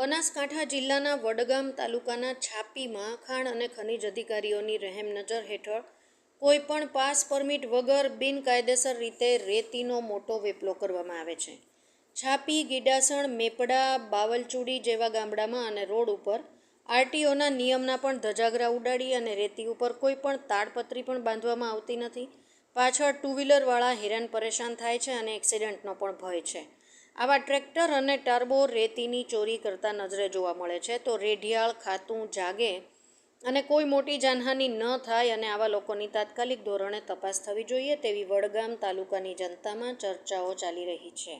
બનાસકાંઠા જિલ્લાના વડગામ તાલુકાના છાપીમાં ખાણ અને ખનિજ અધિકારીઓની રહેમ નજર હેઠળ કોઈપણ પાસ પરમિટ વગર બિનકાયદેસર રીતે રેતીનો મોટો વેપલો કરવામાં આવે છે. છાપી, ગીડાસણ, મેપડા, બાવલચુડી જેવા ગામડામાં અને રોડ ઉપર આરટીઓના નિયમના પણ ધજાગરા ઉડાડી અને રેતી ઉપર કોઈ પણ તાડપત્રી પણ બાંધવામાં આવતી નથી. પાછળ ટુ વ્હીલરવાળા હેરાન પરેશાન થાય છે અને એક્સિડન્ટનો પણ ભય છે. આવા ટ્રેક્ટર અને ટર્બો રેતીની ચોરી કરતા નજરે જોવા મળે છે. તો રેઢિયાળ, ખાતું, જાગે અને કોઈ મોટી જાનહાનિ ન થાય અને આવા લોકોની તાત્કાલિક ધોરણે તપાસ થવી જોઈએ તેવી વડગામ તાલુકાની જનતામાં ચર્ચાઓ ચાલી રહી છે.